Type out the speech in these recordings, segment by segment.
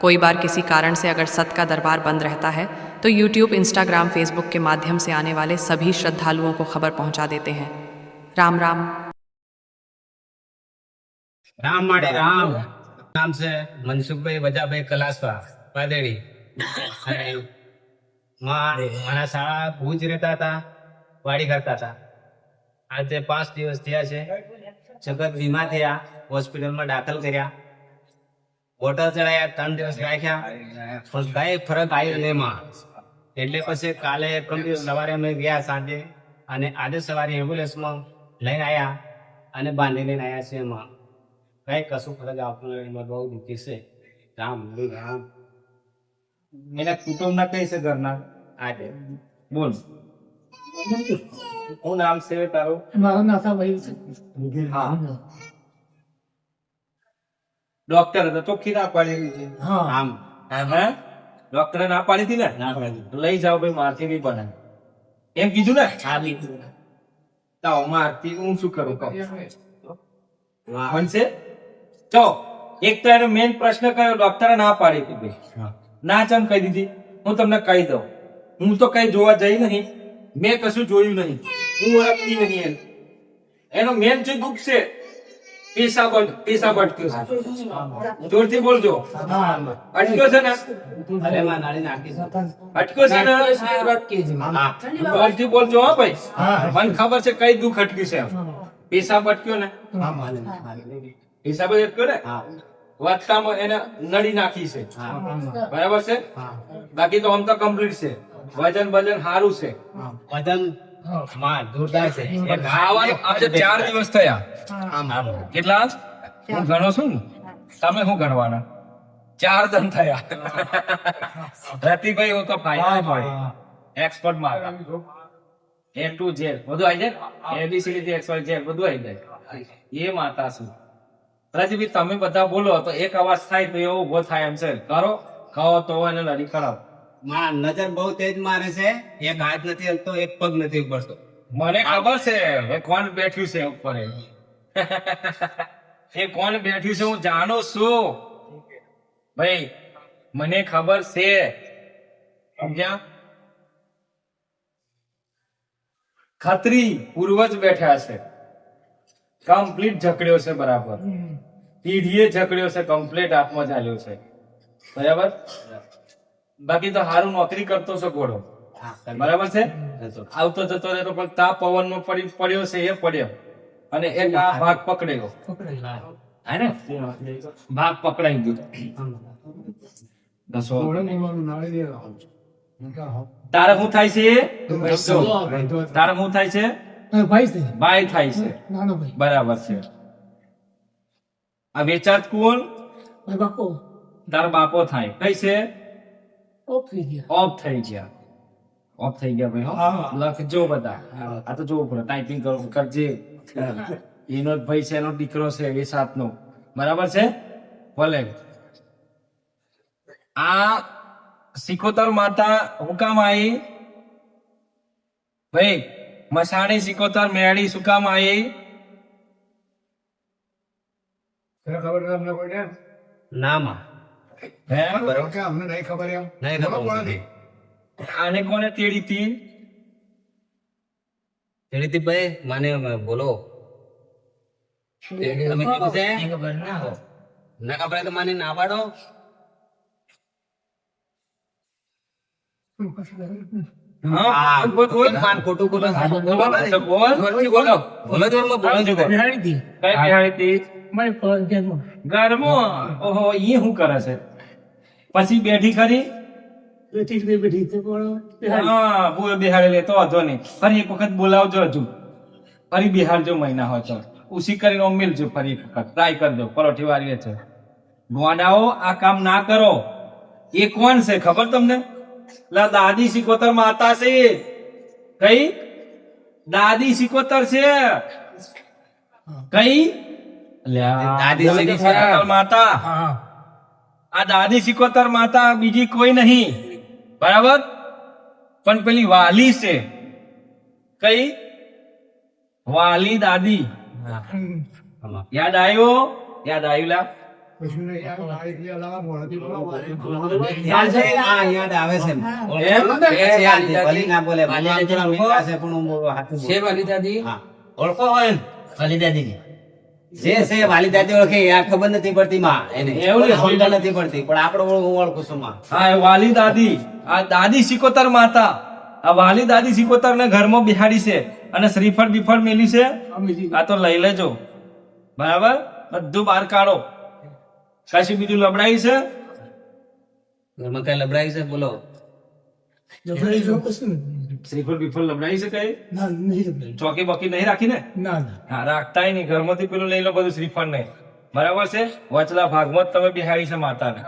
कोई बार किसी कारण से अगर सत का दरबार बंद रहता है तो यूट्यूब इंस्टाग्राम फेसबुक के माध्यम से आने वाले सभी श्रद्धालुओं को खबर पहुंचा देते हैं राम राम રામ માટે રામ નામ છે મનસુખભાઈ વજાભાઈ કલાસવા પાદેડી અને માં મારા શાળા ભુજ રહેતા હતા વાડી કરતા હતા આજે પાંચ દિવસ થયા છે જગત વીમા થયા હોસ્પિટલમાં દાખલ કર્યા બોટલ ચડાયા ત્રણ દિવસ રાખ્યા. પણ કઈ ફરક આવ્યો નહીં માં એટલે પછી કાલે પ્રથમ દિવસ સવારે અમે ગયા સાંજે અને આજે સવારે એમ્બ્યુલન્સમાં લઈને આવ્યા અને બાંધી લઈને આવ્યા છે એમાં. કઈ કશું ફરક આવતો નથી એમાં બહુ દુઃખી છે. રામ રામ. એના કુટુંબના કઈ છે ઘરના? આજે. બોલ. શું નામ છે તારું? મારું નાથા ભાઈ છે. હા. ડોક્ટર હતો ચોખ્ખી ના પાડી છે. આમ. હે ડોક્ટરે ના પાડી હતી ને? ના પાડી લઈ જાઓ ભાઈ મારથી બી બને. એમ કીધું ને? હા કીધું તો મારથી હું શું કરું કહું. બનશે ચો એક તો એનો મેઇન પ્રશ્ન કયો? ડોક્ટરે ના પાડી હતી ભાઈ. ના ચમ કહી દીધી? હું તમને કહી દઉં. હું તો કઈ જોવા જઈ નહીં. મેં કશું જોયું નહીં. હું ઓળખતી નહીં એનો મેન જે દુઃખ છે પેશાબ પેશાબ અટક્યો છે જોરથી બોલજો. અટક્યો છે ને? અરે માં નાળી નાખી અટક્યો છે ને? હા. જોરથી બોલજો હો ભાઈ. મને ખબર છે કઈ દુઃખ અટક્યું છે પીસા પેશાબ ને? પીસા જ અટક્યો ને? વાટકામાં એને નળી નાખી છે. બરાબર છે? બાકી તો આમ તો કમ્પ્લીટ છે. વજન વજન સારું છે. વજન માં જોરદાર છે. ખાવાનું આજે ચાર દિવસ થયા. કેટલા? હું ગણો છું ને? તમે શું ગણવાના? ચાર જણ થયા. રતિભાઈ હું તો એક્સપર્ટમાં એ ટુ ઝેડ બધું આવી જાય એબીસીડી થી એક્સ વાય ઝેડ બધું આવી જાય. એ માતા શું? રતિભાઈ તમે બધા બોલો તો એક અવાજ થાય તો એવો ઊભો થાય એમ છે. કરો. કહો તો એને લડી કરાવો માં નજર બહુ તેજ મારે છે. એક હાથ નથી હલતો એક પગ નથી ઉપડતો. મને ખબર છે એ કોણ બેઠ્યું છે ઉપર? એ. એ કોણ બેઠ્યું છે હું જાણું છું. ભાઈ મને ખબર છે. સમજ્યા? ખત્રી પૂર્વજ બેઠા છે. કમ્પ્લીટ જકડ્યો છે બરાબર. પીઢીએ જકડ્યો છે કમ્પ્લીટ હાથમાં ચાલ્યો છે. બરાબર? બાકી તો સારું નોકરી કરતો છો ઘોડો બરાબર છે? આવતો જતો રહેતો પણ તા પવનમાં પડી પડ્યો છે એ પડ્યો. અને એક આ ભાગ પકડ્યો હે. ભાગ પકડાઈ ગયો. તારે શું થાય છે? તારે શું થાય છે? ભાઈ થાય છે. બરાબર છે. આ વેચાત કોણ? તારો બાપો થાય. કઈ છે? ઓફ થઈ ગયા. ઓફ થઈ ગયા. ઓફ થઈ ગયા ભાઈ હા. લખજો બધા. આ તો જોવું પડે ટાઈપિંગ કરો કરજે. એનો જ ભાઈ છે એનો દીકરો છે એ સાતનો. બરાબર છે? ભલે. આ સિકોતર માતા હુકામ આવી ભાઈ મસાણી સિકોતર મેળી સુકામ આવી ખબર તમને કોઈ ના? માં હે? બરોબર કે? અમને નહીં ખબર એમ. નહીં ખબર. આને કોને તેડી હતી ભાઈ? મને બોલો. તમે કીધું છે? ખબર ના તો ઘરમાં ઓહો ઈ શું કરે છે? પછી બેઠી ખરી? બેઠી જ બેઠી તે પણ બિહાડી. હા બુએ બિહાડી લે તો વાંધો નહીં. ફરી એક વખત બોલાવજો હજુ. ફરી બિહારજો મહિના હોય તો. ઉસી કરીને ઉમેરજો ફરી એક વખત. ટ્રાય કરજો પરોઠી વાળી છે આ કામ ના કરો. એ કોણ છે ખબર તમને? લા દાદી સિકોતર માતા છે. કઈ? દાદી સિકોતર છે. કઈ? દાદી દાદી સિકોતર. સિકોતર માતા. હા. આ દાદી સિકોતર માતા બીજી કોઈ નહીં. બરાબર? પણ પેલી વાલી છે. કઈ? વાલી દાદી. યાદ આવ્યો? યાદ આવ્યું લા. ઓળખો હોય ને? જે છે વાલી દાદી ઓળખે આ ખબર નથી પડતી માં એને. એવું? સમજણ નથી પડતી પણ આપણે ઓળખું ઓળખું છું માં. હા વાલી દાદી આ દાદી સિકોતર માતા. આ વાલી દાદી સિકોતર ને ઘરમાં બિહાડી છે અને શ્રીફળ બીફળ મેલી છે. આ તો લઈ લેજો. બરાબર? બધું બહાર કાઢો. કશું બીજું લબડાઈ છે? ઘરમાં કઈ લબડાઈ છે? બોલો. જબરાઈ જો કશું. શ્રીફળ બીફળ લબડાઈ છે ના નહીં. ચોકી બોકી નહીં રાખી ને ના. ના હા રાખતાય નહીં. ઘરમાંથી પેલું લઈ લો બધું શ્રીફળ નહીં બરાબર છે? વચલા ભાગમાં જ તમે બિહાડી છે માતાને.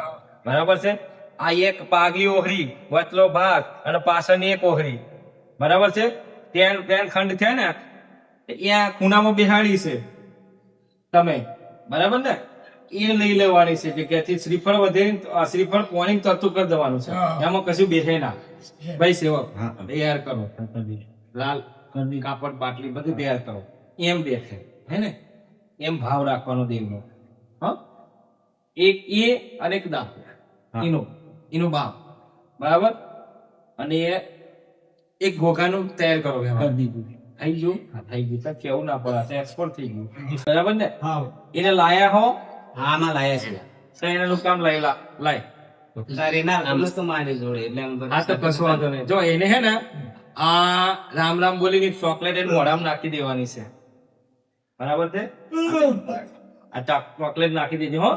બરાબર છે? આ એક પાગી ઓહરી વચલો ભાગ અને પાછળની એક ઓહરી. બરાબર છે? તેન તેલ ખંડ થયા ને ત્યાં ખૂણામાં બિહાડી છે. તમે. બરાબર ને? એ લઈ લેવાની છે કે ક્યાંથી શ્રીફળ વધે આ શ્રીફળ પોણી તરતું કરી દેવાનું છે. એમાં કશું બેસે ના. ભાઈ સેવક તૈયાર કરો. લાલ કાપડ બાટલી બધું તૈયાર કરો. એમ દેખે હે ને? એમ ભાવ રાખવાનો દેવનો. હા? એક એ અને એક દા. એનો એનો ભાવ બરાબર? અને એ એક ઘોઘાનું તૈયાર કરો દીધું થઈ ગયું? થઈ ગયું. તો કેવું ના પડે એક્સપોર્ટ થઈ ગયું. બરાબર ને? હા. એને લાયા હો? આમાં લાયા છે. તો એને લોકો કામ લાયેલા લાય. જો એને હે ને આ રામ રામ બોલીને ચોકલેટ એને મોઢામાં નાખી દેવાની છે. બરાબર છે? આ ચોકલેટ નાખી દેજો હો.